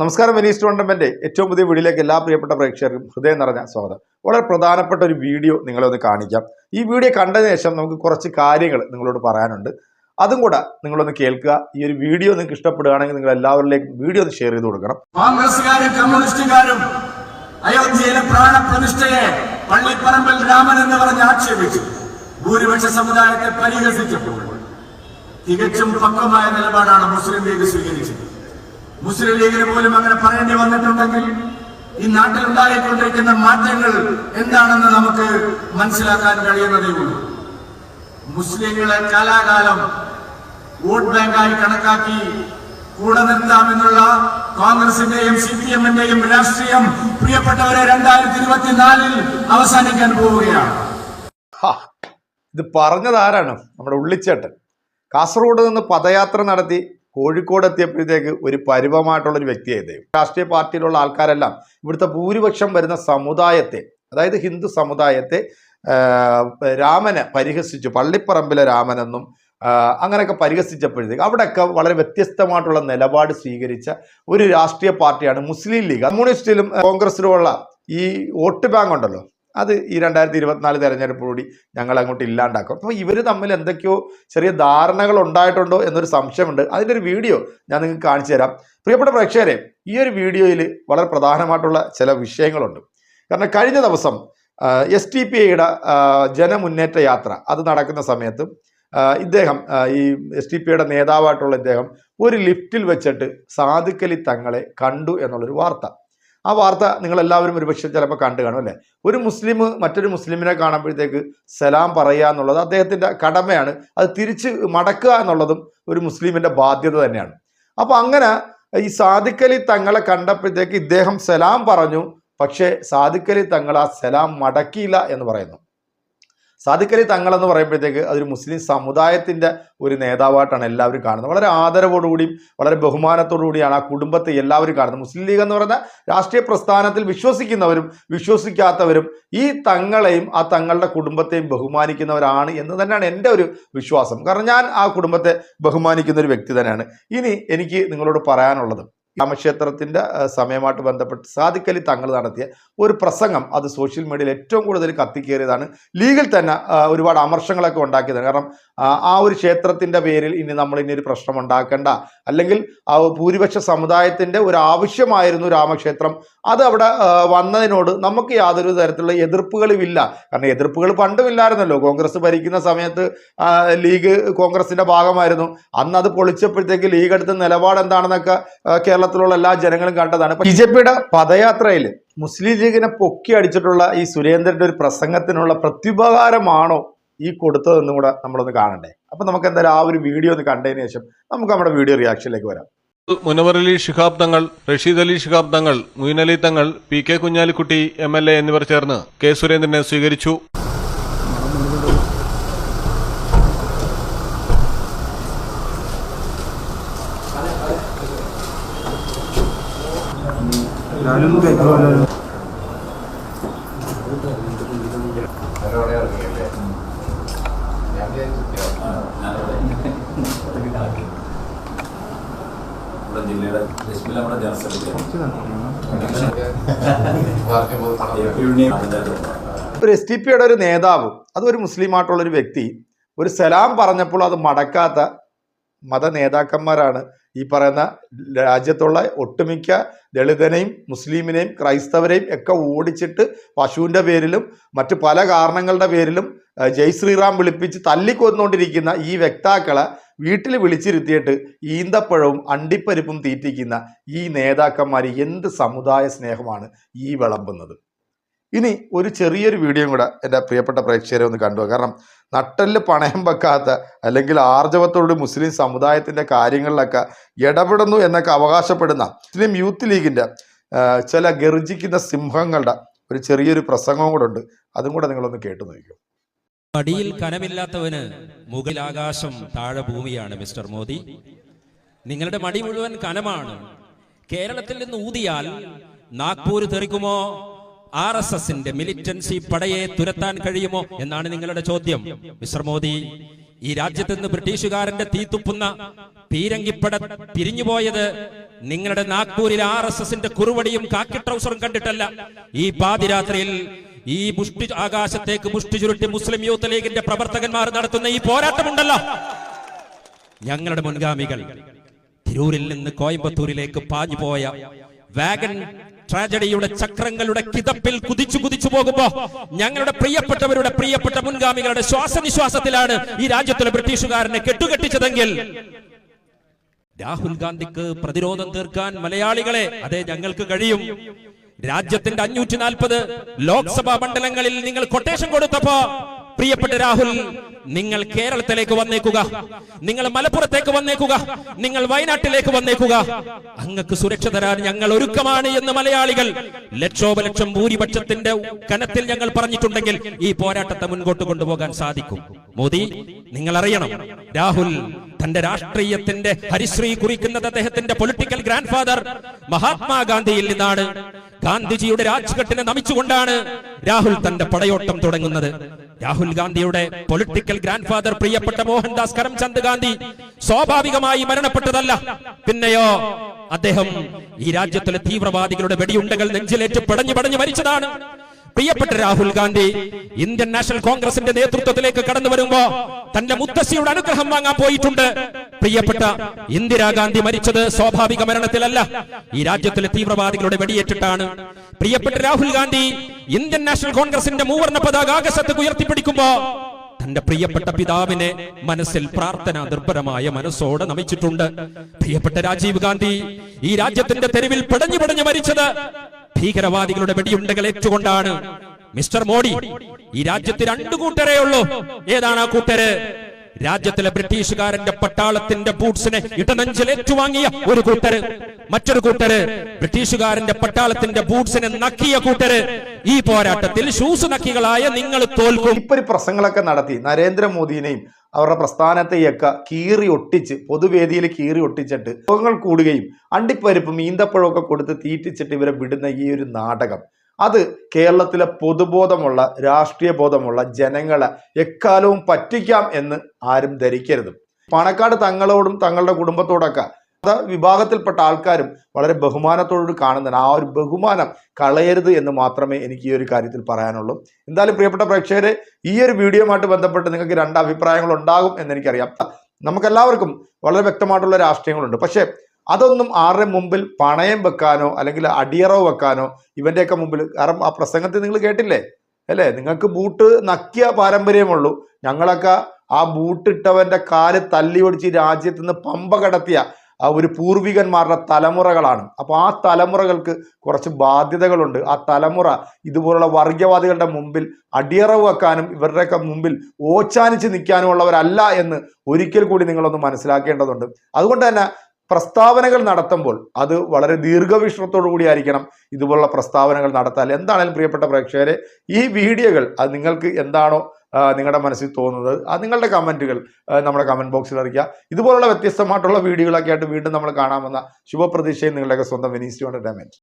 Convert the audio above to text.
നമസ്കാരം Venice tournament ഏറ്റവും പുതിയ വീഡിയോയിലേക്ക് എല്ലാ പ്രിയപ്പെട്ട പ്രേക്ഷകർക്കും ഹൃദയം നിറഞ്ഞ സ്വാഗതം. വളരെ പ്രധാനപ്പെട്ട ഒരു വീഡിയോ നിങ്ങളെ ഒന്ന് കാണിക്കാം. ഈ വീഡിയോ കണ്ടതിന് ശേഷം നമുക്ക് കുറച്ച് കാര്യങ്ങൾ നിങ്ങളോട് പറയാനുണ്ട്. അതും കൂടെ നിങ്ങളൊന്ന് കേൾക്കുക. ഈ ഒരു വീഡിയോ നിങ്ങൾക്ക് ഇഷ്ടപ്പെടുകയാണെങ്കിൽ നിങ്ങൾ എല്ലാവരിലേക്കും വീഡിയോ ഒന്ന് ഷെയർ ചെയ്ത് കൊടുക്കണം. കോൺഗ്രസ്സുകാരും കമ്മ്യൂണിസ്റ്റുകാരും അയോധ്യയിലെ പ്രാണപ്രതിഷ്ഠയെ പള്ളിപ്പറമ്പിൽ രാമൻ എന്ന് പറഞ്ഞ് ആക്ഷേപിച്ചു. ഭൂരിപക്ഷ സമുദായത്തെ പരിഹസിച്ചപ്പോൾ തികച്ചും പക്വമായ നിലപാടാണ് മുസ്ലിം ലീഗ് സ്വീകരിച്ചത്. മുസ്ലിം ലീഗിന് പോലും അങ്ങനെ പറയേണ്ടി വന്നിട്ടുണ്ടെങ്കിൽ ഈ നാട്ടിൽ ഉണ്ടായിക്കൊണ്ടിരിക്കുന്ന മാറ്റങ്ങൾ എന്താണെന്ന് നമുക്ക് മനസ്സിലാക്കാൻ കഴിയുന്നതേ ഉള്ളൂ. മുസ്ലിങ്ങളെ കാലാകാലം വോട്ട് ബാങ്കായി കണക്കാക്കി കൂടെ നിർത്താമെന്നുള്ള കോൺഗ്രസിന്റെയും സി പി എമ്മിന്റെയും രാഷ്ട്രീയം പ്രിയപ്പെട്ടവരെ രണ്ടായിരത്തി ഇരുപത്തിനാലിൽ അവസാനിക്കാൻ പോവുകയാണ്. ഇത് പറഞ്ഞത് ആരാണ്? നമ്മുടെ ഉള്ളിച്ചേട്ടൻ. കാസർഗോഡ് നിന്ന് പദയാത്ര നടത്തി കോഴിക്കോട് എത്തിയപ്പോഴത്തേക്ക് ഒരു പരിവമായിട്ടുള്ള ഒരു വ്യക്തിയായത് രാഷ്ട്രീയ പാർട്ടിയിലുള്ള ആൾക്കാരെല്ലാം ഇവിടുത്തെ ഭൂരിപക്ഷം വരുന്ന സമുദായത്തെ അതായത് ഹിന്ദു സമുദായത്തെ രാമനെ പരിഹസിച്ചു. പള്ളിപ്പറമ്പിലെ രാമനെന്നും അങ്ങനെയൊക്കെ പരിഹസിച്ചപ്പോഴത്തേക്ക് അവിടെയൊക്കെ വളരെ വ്യത്യസ്തമായിട്ടുള്ള നിലപാട് സ്വീകരിച്ച ഒരു രാഷ്ട്രീയ പാർട്ടിയാണ് മുസ്ലിം ലീഗ്. കമ്മ്യൂണിസ്റ്റിലും കോൺഗ്രസിലുമുള്ള ഈ വോട്ട് ബാങ്ക് ഉണ്ടല്ലോ അത് ഈ രണ്ടായിരത്തി ഇരുപത്തിനാല് തെരഞ്ഞെടുപ്പോടി ഞങ്ങൾ അങ്ങോട്ട് ഇല്ലാണ്ടാക്കും. അപ്പോൾ ഇവർ തമ്മിൽ എന്തൊക്കെയോ ചെറിയ ധാരണകൾ ഉണ്ടായിട്ടുണ്ടോ എന്നൊരു സംശയമുണ്ട്. അതിന്റെ ഒരു വീഡിയോ ഞാൻ നിങ്ങൾക്ക് കാണിച്ചു തരാം. പ്രിയപ്പെട്ട പ്രേക്ഷകരെ ഈ ഒരു വീഡിയോയിൽ വളരെ പ്രധാനമായിട്ടുള്ള ചില വിഷയങ്ങളുണ്ട്. കാരണം കഴിഞ്ഞ ദിവസം എസ് ടി പി ഐയുടെ ജനമുന്നേറ്റ യാത്ര അത് നടക്കുന്ന സമയത്ത് ഇദ്ദേഹം ഈ എസ് ടി പി ഐയുടെ നേതാവായിട്ടുള്ള ഇദ്ദേഹം ഒരു ലിഫ്റ്റിൽ വെച്ചിട്ട് സാധുക്കലി തങ്ങളെ കണ്ടു എന്നുള്ളൊരു വാർത്ത. ആ വാർത്ത നിങ്ങളെല്ലാവരും ഒരുപക്ഷെ ചിലപ്പോൾ കണ്ടു കാണും അല്ലേ? ഒരു മുസ്ലിം മറ്റൊരു മുസ്ലിമിനെ കാണുമ്പോഴത്തേക്ക് സലാം പറയുക എന്നുള്ളത് അദ്ദേഹത്തിന്റെ കടമയാണ്. അത് തിരിച്ച് മടക്കുക എന്നുള്ളതും ഒരു മുസ്ലിമിന്റെ ബാധ്യത തന്നെയാണ്. അപ്പോൾ അങ്ങനെ ഈ സാദിഖലി തങ്ങളെ കണ്ടപ്പോഴത്തേക്ക് ഇദ്ദേഹം സലാം പറഞ്ഞു. പക്ഷേ സാദിഖലി തങ്ങൾ ആ സലാം മടക്കിയില്ല എന്ന് പറയുന്നു. സാദിഖലി തങ്ങളെന്ന് പറയുമ്പോഴത്തേക്ക് അതൊരു മുസ്ലിം സമുദായത്തിന്റെ ഒരു നേതാവായിട്ടാണ് എല്ലാവരും കാണുന്നത്. വളരെ ആദരവോടുകൂടിയും വളരെ ബഹുമാനത്തോടു കൂടിയാണ് ആ കുടുംബത്തെ എല്ലാവരും കാണുന്നത്. മുസ്ലിം ലീഗ് എന്ന് പറയുന്ന രാഷ്ട്രീയ പ്രസ്ഥാനത്തിൽ വിശ്വസിക്കുന്നവരും വിശ്വസിക്കാത്തവരും ഈ തങ്ങളെയും ആ തങ്ങളുടെ കുടുംബത്തെയും ബഹുമാനിക്കുന്നവരാണ് എന്ന് തന്നെയാണ് എന്റെ ഒരു വിശ്വാസം. കാരണം ഞാൻ ആ കുടുംബത്തെ ബഹുമാനിക്കുന്ന ഒരു വ്യക്തി തന്നെയാണ്. ഇനി എനിക്ക് നിങ്ങളോട് പറയാനുള്ളത് രാമക്ഷേത്രത്തിന്റെ സമയമായിട്ട് ബന്ധപ്പെട്ട് സാദിഖലി തങ്ങൾ നടത്തിയ ഒരു പ്രസംഗം അത് സോഷ്യൽ മീഡിയയിൽ ഏറ്റവും കൂടുതൽ കത്തിക്കേറിയതാണ്. ലീഗിൽ തന്നെ ഒരുപാട് അമർഷങ്ങളൊക്കെ ഉണ്ടാക്കിയതാണ്. കാരണം ആ, ഒരു ക്ഷേത്രത്തിന്റെ പേരിൽ ഇനി നമ്മൾ ഇനി ഒരു പ്രശ്നം ഉണ്ടാക്കേണ്ട. അല്ലെങ്കിൽ ആ ഭൂരിപക്ഷ സമുദായത്തിന്റെ ഒരു ആവശ്യമായിരുന്നു രാമക്ഷേത്രം. അത് അവിടെ വന്നതിനോട് നമുക്ക് യാതൊരു തരത്തിലുള്ള എതിർപ്പുകളുമില്ല കാരണം എതിർപ്പുകൾ പണ്ടും ഇല്ലായിരുന്നല്ലോ. കോൺഗ്രസ് ഭരിക്കുന്ന സമയത്ത് ലീഗ് കോൺഗ്രസിന്റെ ഭാഗമായിരുന്നു. അന്ന് അത് പൊളിച്ചപ്പോഴത്തേക്ക് ലീഗ് എടുത്ത നിലപാട് എന്താണെന്നൊക്കെ ആ, കേരളത്തിലുള്ള എല്ലാ ജനങ്ങളും കണ്ടതാണ്. ബി ജെ പിയുടെ പദയാത്രയിൽ മുസ്ലിം ലീഗിനെ പൊക്കി അടിച്ചിട്ടുള്ള ഈ സുരേന്ദ്രന്റെ ഒരു പ്രസംഗത്തിനുള്ള പ്രത്യുപകാരമാണോ ഈ കൊടുത്തതെന്നും കൂടെ നമ്മളൊന്ന് കാണണ്ടേ. അപ്പൊ നമുക്ക് എന്തായാലും ആ ഒരു വീഡിയോ ഒന്ന് കണ്ടതിന് ശേഷം നമുക്ക് നമ്മുടെ വീഡിയോ റിയാക്ഷനിലേക്ക് വരാം. Munavar Ali Shihab Thangal Rasheed Ali Shihab Thangal Muin Ali Thangal P K Kunhalikutty M L A എന്നിവർ ചേർന്ന് കെ സുരേന്ദ്രനെ സ്വീകരിച്ചു. ജില്ലയുടെ ഒരു എസ് ടി പിയുടെ ഒരു നേതാവ് അതൊരു മുസ്ലിമായിട്ടുള്ള ഒരു വ്യക്തി ഒരു സലാം പറഞ്ഞപ്പോൾ അത് മടക്കാത്ത മത നേതാക്കന്മാരാണ്. ഈ പറയുന്ന രാജ്യത്തുള്ള ഒട്ടുമിക്ക ദളിതനെയും മുസ്ലിമിനെയും ക്രൈസ്തവരെയും ഒക്കെ ഓടിച്ചിട്ട് പശുവിന്റെ പേരിലും മറ്റു പല കാരണങ്ങളുടെ പേരിലും ജയ് ശ്രീറാം വിളിപ്പിച്ച് തല്ലിക്കൊന്നുകൊണ്ടിരിക്കുന്ന ഈ വ്യക്താക്കളെ വീട്ടിൽ വിളിച്ചിരുത്തിയിട്ട് ഈന്തപ്പഴവും അണ്ടിപ്പരിപ്പും തീറ്റിക്കുന്ന ഈ നേതാക്കന്മാർ എന്ത് സമുദായ സ്നേഹമാണ് ഈ വിളമ്പുന്നത്. ഇനി ഒരു ചെറിയൊരു വീഡിയോ കൂടെ എന്റെ പ്രിയപ്പെട്ട പ്രേക്ഷകരെ ഒന്ന് കണ്ടു കാരണം നട്ടലിൽ പണയം വെക്കാത്ത അല്ലെങ്കിൽ ആർജവത്തോട് മുസ്ലിം സമുദായത്തിന്റെ കാര്യങ്ങളിലൊക്കെ ഇടപെടുന്നു എന്നൊക്കെ അവകാശപ്പെടുന്ന മുസ്ലിം യൂത്ത് ലീഗിന്റെ ചില ഗർജിക്കുന്ന സിംഹങ്ങളുടെ ഒരു ചെറിയൊരു പ്രസംഗവും കൂടെ ഉണ്ട്. അതും കൂടെ നിങ്ങളൊന്ന് കേട്ടു നോക്കൂ പടിയിൽ കനമില്ലാത്തവന് മുകളിലാകാശം താഴെ ഭൂമിയാണ് മിസ്റ്റർ മോദി. നിങ്ങളുടെ മടി മുഴുവൻ കനമാണ്. കേരളത്തിൽ നിന്ന് ഊതിയാൽ നാഗ്പൂർ തെറിക്കുമോ? ആർ എസ് എസിന്റെ മിലിറ്റൻസി പടയെ തുരത്താൻ കഴിയുമോ എന്നാണ് നിങ്ങളുടെ ചോദ്യം. മിസ്റ്റർ മോദി ഈ രാജ്യത്ത് നിന്ന് ബ്രിട്ടീഷുകാരന്റെ തീത്തുപ്പുന്ന പീരങ്കിപ്പട പിരിഞ്ഞുപോയത് നിങ്ങളുടെ നാഗ്പൂരിൽ ആർ എസ് എസിന്റെ കുറുവടിയും കാക്കി ട്രൗസറും കണ്ടിട്ടല്ല. ഈ പാതിരാത്രിയിൽ ഈ മുഷ്ടി ആകാശത്തേക്ക് മുഷ്ടി ചുരുട്ടി മുസ്ലിം യൂത്ത് ലീഗിന്റെ പ്രവർത്തകന്മാർ നടത്തുന്ന ഈ പോരാട്ടമുണ്ടല്ലോ. ഞങ്ങളുടെ മുൻഗാമികൾ തിരൂരിൽ നിന്ന് കോയമ്പത്തൂരിലേക്ക് പാഞ്ഞു പോയ വാഗൻ ട്രാജഡിയുടെ ചക്രങ്ങളുടെ കിതപ്പിൽ കുതിച്ചു കുതിച്ചു പോകുമ്പോ ഞങ്ങളുടെ പ്രിയപ്പെട്ടവരുടെ പ്രിയപ്പെട്ട മുൻഗാമികളുടെ ശ്വാസനിശ്വാസത്തിലാണ് ഈ രാജ്യത്തിലെ ബ്രിട്ടീഷുകാരനെ കെട്ടുകെട്ടിച്ചതെങ്കിൽ രാഹുൽ ഗാന്ധിക്ക് പ്രതിരോധം തീർക്കാൻ മലയാളികളെ അതെ ഞങ്ങൾക്ക് കഴിയും. രാജ്യത്തിന്റെ അഞ്ഞൂറ്റി നാൽപ്പത് ലോക്സഭാ മണ്ഡലങ്ങളിൽ നിങ്ങൾ കൊട്ടേഷൻ കൊടുത്തപ്പോ പ്രിയപ്പെട്ട രാഹുൽ നിങ്ങൾ കേരളത്തിലേക്ക് വന്നേക്കുക. നിങ്ങൾ മലപ്പുറത്തേക്ക് വന്നേക്കുക. നിങ്ങൾ വയനാട്ടിലേക്ക് വന്നേക്കുക. അങ്ങക്ക് സുരക്ഷ തരാൻ ഞങ്ങൾ ഒരുക്കമാണ് എന്ന് മലയാളികൾ ലക്ഷോപലക്ഷം ഭൂരിപക്ഷത്തിന്റെ കനത്തിൽ ഞങ്ങൾ പറഞ്ഞിട്ടുണ്ടെങ്കിൽ ഈ പോരാട്ടത്തെ മുൻപോട്ട് കൊണ്ടുപോകാൻ സാധിക്കും. മോദി നിങ്ങൾ അറിയണം രാഹുൽ തന്റെ രാഷ്ട്രീയത്തിന്റെ ഹരിശ്രീ കുറിക്കുന്നത് അദ്ദേഹത്തിന്റെ പൊളിറ്റിക്കൽ ഗ്രാൻഡ് ഫാദർ മഹാത്മാഗാന്ധിയിൽ നിന്നാണ്. ഗാന്ധിജിയുടെ രാജ്ഘട്ടിനെ നമിച്ചുകൊണ്ടാണ് രാഹുൽ തന്റെ പടയോട്ടം തുടങ്ങുന്നത്. രാഹുൽ ഗാന്ധിയുടെ പൊളിറ്റിക്കൽ ഗ്രാൻഡ് ഫാദർ പ്രിയപ്പെട്ട മോഹൻദാസ് കരംചന്ദ് ഗാന്ധി സ്വാഭാവികമായി മരണപ്പെട്ടതല്ല. പിന്നെയോ അദ്ദേഹം ഈ രാജ്യത്തിലെ തീവ്രവാദികളുടെ വെടിയുണ്ടകൾ നെഞ്ചിലേറ്റ് പടഞ്ഞു പടഞ്ഞു മരിച്ചതാണ്. പ്രിയപ്പെട്ട രാഹുൽ ഗാന്ധി ഇന്ത്യൻ നാഷണൽ കോൺഗ്രസിന്റെ നേതൃത്വത്തിലേക്ക് കടന്നു വരുമ്പോ തന്റെ മുത്തശ്ശിയുടെ അനുഗ്രഹം വാങ്ങാൻ പോയിട്ടുണ്ട്. പ്രിയപ്പെട്ട ഇന്ദിരാഗാന്ധി മരിച്ചത് സ്വാഭാവിക മരണത്തിലല്ല. ഈ രാജ്യത്തിലെ തീവ്രവാദികളുടെ വെടിയേറ്റിട്ടാണ്. പ്രിയപ്പെട്ട രാഹുൽ ഗാന്ധി ഇന്ത്യൻ നാഷണൽ കോൺഗ്രസിന്റെ മൂവർണ പതാക ആകാശത്തേക്ക് ഉയർത്തിപ്പിടിക്കുമ്പോ തന്റെ പ്രിയപ്പെട്ട പിതാവിനെ മനസ്സിൽ പ്രാർത്ഥന നിർഭരമായ മനസ്സോടെ നമിച്ചിട്ടുണ്ട്. പ്രിയപ്പെട്ട രാജീവ് ഗാന്ധി ഈ രാജ്യത്തിന്റെ തെരുവിൽ പിടഞ്ഞു പിടഞ്ഞു മരിച്ചത് ഭീകരവാദികളുടെ വെടിയുണ്ടകൾ ഏറ്റുകൊണ്ടാണ് മിസ്റ്റർ മോഡി ഈ രാജ്യത്ത് രണ്ടു കൂട്ടരേ ഉള്ളൂ. ഏതാണ് ആ കൂട്ടര്? രാജ്യത്തിലെ ബ്രിട്ടീഷുകാരന്റെ പട്ടാളത്തിന്റെ ബൂട്ട്സിനെ ഇടനഞ്ചിൽ ഏറ്റുവാങ്ങിയ ഒരു കൂട്ടര്. മറ്റൊരു കൂട്ടര് ബ്രിട്ടീഷുകാരന്റെ പട്ടാളത്തിന്റെ ബൂട്ട്സിനെ നക്കിയ കൂട്ടര്. ഈ പോരാട്ടത്തിൽ ഷൂസ് നക്കികളായ നിങ്ങൾ തോൽക്കും. ഇപ്പൊ പ്രസംഗങ്ങളൊക്കെ നടത്തി. നരേന്ദ്രമോദിനെയും അവരുടെ പ്രസ്ഥാനത്തെയൊക്കെ കീറി ഒട്ടിച്ച് പൊതുവേദിയിൽ കീറി ഒട്ടിച്ചിട്ട് രോഗങ്ങൾ കൂടുകയും അണ്ടിപ്പരിപ്പും ഈന്തപ്പഴമൊക്കെ കൊടുത്ത് തീറ്റിച്ചിട്ട് ഇവരെ വിടുന്ന ഈ ഒരു നാടകം. അത് കേരളത്തിലെ പൊതുബോധമുള്ള രാഷ്ട്രീയ ബോധമുള്ള ജനങ്ങളെ എക്കാലവും പറ്റിക്കാം എന്ന് ആരും ധരിക്കരുത്. പണക്കാട് തങ്ങളോടും തങ്ങളുടെ കുടുംബത്തോടൊക്കെ അത് വിഭാഗത്തിൽപ്പെട്ട ആൾക്കാരും വളരെ ബഹുമാനത്തോട് കാണുന്നതാണ് ആ ഒരു ബഹുമാനം കളയരുത് എന്ന് മാത്രമേ എനിക്ക് ഈ ഒരു കാര്യത്തിൽ പറയാനുള്ളൂ. എന്തായാലും പ്രിയപ്പെട്ട പ്രേക്ഷകരെ ഈ ഒരു വീഡിയോയുമായിട്ട് ബന്ധപ്പെട്ട് നിങ്ങൾക്ക് രണ്ട് അഭിപ്രായങ്ങൾ ഉണ്ടാകും എന്ന് എനിക്കറിയാം. നമുക്കെല്ലാവർക്കും വളരെ വ്യക്തമായിട്ടുള്ള രാഷ്ട്രീയങ്ങളുണ്ട്. പക്ഷേ അതൊന്നും ആരുടെ മുമ്പിൽ പണയം വെക്കാനോ അല്ലെങ്കിൽ അടിയറവ് വെക്കാനോ ഇവന്റെയൊക്കെ മുമ്പിൽ കാരണം ആ പ്രസംഗത്തിൽ നിങ്ങൾ കേട്ടില്ലേ? അല്ലേ? നിങ്ങൾക്ക് ബൂട്ട് നക്കിയ പാരമ്പര്യമുള്ളൂ ഞങ്ങളൊക്കെ ആ ബൂട്ടിട്ടവന്റെ കാൽ തല്ലി ഒടിച്ച് ഈ രാജ്യത്ത് നിന്ന് പമ്പ കടത്തിയ ഒരു പൂർവികന്മാരുടെ തലമുറകളാണ്. അപ്പോൾ ആ തലമുറകൾക്ക് കുറച്ച് ബാധ്യതകളുണ്ട്. ആ തലമുറ ഇതുപോലുള്ള വർഗീയവാദികളുടെ മുമ്പിൽ അടിയറവ് വെക്കാനും ഇവരുടെയൊക്കെ മുമ്പിൽ ഓച്ചാനിച്ച് നിൽക്കാനും ഉള്ളവരല്ല എന്ന് ഒരിക്കൽ കൂടി നിങ്ങളൊന്ന് മനസ്സിലാക്കേണ്ടതുണ്ട്. അതുകൊണ്ട് തന്നെ പ്രസ്താവനകൾ നടത്തുമ്പോൾ അത് വളരെ ദീർഘവീക്ഷണത്തോടു കൂടി ആയിരിക്കണം ഇതുപോലുള്ള പ്രസ്താവനകൾ നടത്താൻ. എന്താണെങ്കിലും പ്രിയപ്പെട്ട പ്രേക്ഷകരെ ഈ വീഡിയോകൾ അത് നിങ്ങൾക്ക് എന്താണോ നിങ്ങളുടെ മനസ്സിൽ തോന്നുന്നത് അത് നിങ്ങളുടെ കമന്റുകൾ നമ്മുടെ കമന്റ് ബോക്സിൽ അറിയിക്കുക. ഇതുപോലുള്ള വ്യത്യസ്തമായിട്ടുള്ള വീഡിയോകളൊക്കെ ആയിട്ട് വീണ്ടും നമ്മൾ കാണാമെന്ന ശുഭപ്രതീക്ഷയും നിങ്ങളുടെയൊക്കെ സ്വന്തം വിനീസ് എന്റർടൈൻമെന്റ്